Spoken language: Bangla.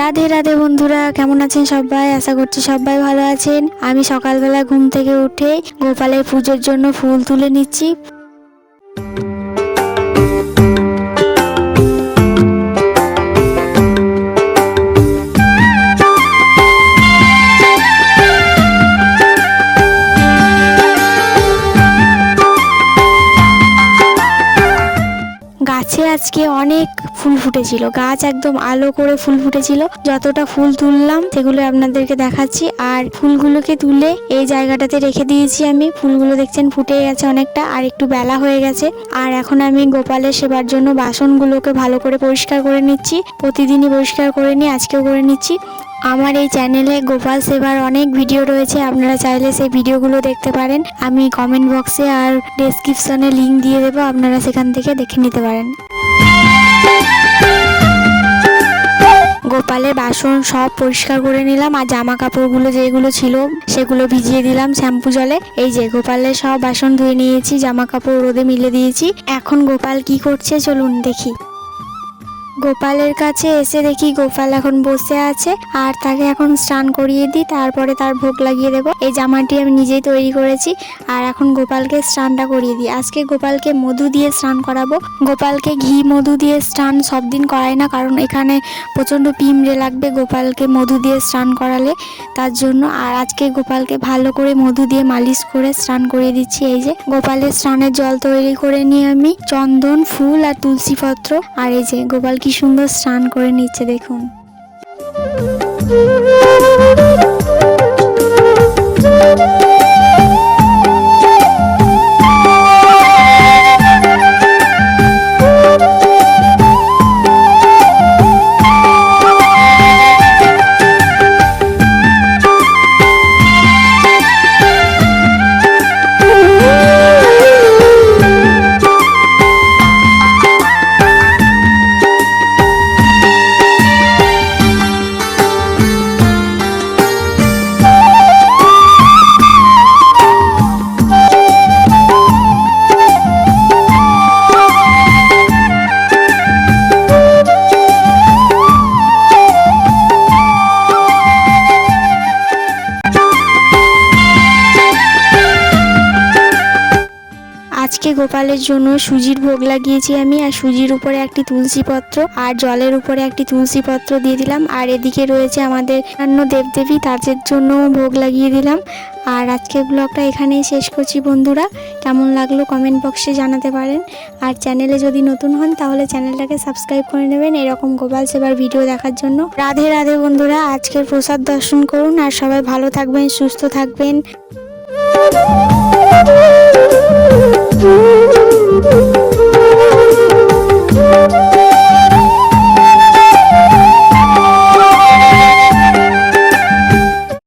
রাধে রাধে বন্ধুরা, কেমন আছেন সবাই? আশা করছি সবাই ভালো আছেন। আমি সকালবেলা ঘুম থেকে উঠে গোপালের পুজোর জন্য ফুল তুলে নিচ্ছি। গাছে আজকে অনেক ফুল ফুটেছিল। গাছ একদম আলো করে ফুল ফুটেছিল। যতটা ফুল তুললাম সেগুলো আপনাদেরকে দেখাচ্ছি। আর ফুলগুলোকে তুলে এই জায়গাটাতে রেখে দিয়েছি আমি। ফুলগুলো দেখছেন ফুটে গেছে অনেকটা, আর একটু বেলা হয়ে গেছে। আর এখন আমি গোপালের সেবার জন্য বাসনগুলোকে ভালো করে পরিষ্কার করে নিচ্ছি। প্রতিদিনই পরিষ্কার করে নিই, আজকেও করে নিচ্ছি। আমার এই চ্যানেলে গোপাল সেবার অনেক ভিডিও রয়েছে, আপনারা চাইলে সেই ভিডিওগুলো দেখতে পারেন। আমি কমেন্ট বক্সে আর ডেসক্রিপশনে লিঙ্ক দিয়ে দেবো, আপনারা সেখান থেকে দেখে নিতে পারেন। গোপালের বাসন সব পরিষ্কার করে নিলাম, আর জামা কাপড়গুলো যেগুলো ছিল সেগুলো ভিজিয়ে দিলাম শ্যাম্পু জলে। এই যে গোপালের সব বাসন ধুয়ে নিয়েছি জামা কাপড় রোদে মিলে দিয়েছি। এখন গোপাল কি করছে চলুন দেখি। গোপালের কাছে এসে দেখি গোপাল এখন বসে আছে, আর তাকে এখন স্নান করিয়ে দিই, তারপরে তার ভোগ লাগিয়ে দেবো। এই জামাটি আমি নিজেই তৈরি করেছি, আর এখন গোপালকে স্নানটা করিয়ে দিই। আজকে গোপালকে মধু দিয়ে স্নান করাবো। গোপালকে ঘি, মধু দিয়ে স্নান সব দিন করাই না, কারণ এখানে প্রচণ্ড পিমড়ে লাগবে গোপালকে মধু দিয়ে স্নান করালে তার জন্য। আর আজকে গোপালকে ভালো করে মধু দিয়ে মালিশ করে স্নান করিয়ে দিচ্ছি। এই যে, গোপালের স্নানের জল তৈরি করে নিয়ে আমি, চন্দন, ফুল আর তুলসী পত্র আর এই যে, গোপাল কি সুন্দর স্নান করে নিচ্ছে দেখুন। আজকে গোপালের জন্য সুজির ভোগ লাগিয়েছি আমি, আর সুজির উপরে একটি তুলসী পত্র আর জলের উপরে একটি তুলসী পত্র দিয়ে দিলাম। আর এদিকে রয়েছে আমাদের অন্য দেবদেবী, তাদের জন্য ভোগ লাগিয়ে দিলাম। আর আজকের ব্লগটা এখানেই শেষ করছি বন্ধুরা। কেমন লাগল কমেন্ট বক্সে জানাতে পারেন। আর চ্যানেলে যদি নতুন হন, তাহলে চ্যানেলটাকে সাবস্ক্রাইব করে নেবেন। এরকম গোপাল সেবার ভিডিও দেখার জন্য। রাধে রাধে বন্ধুরা, আজকের প্রসাদ দর্শন করুন। আর সবাই ভালো থাকবেন, সুস্থ থাকবেন।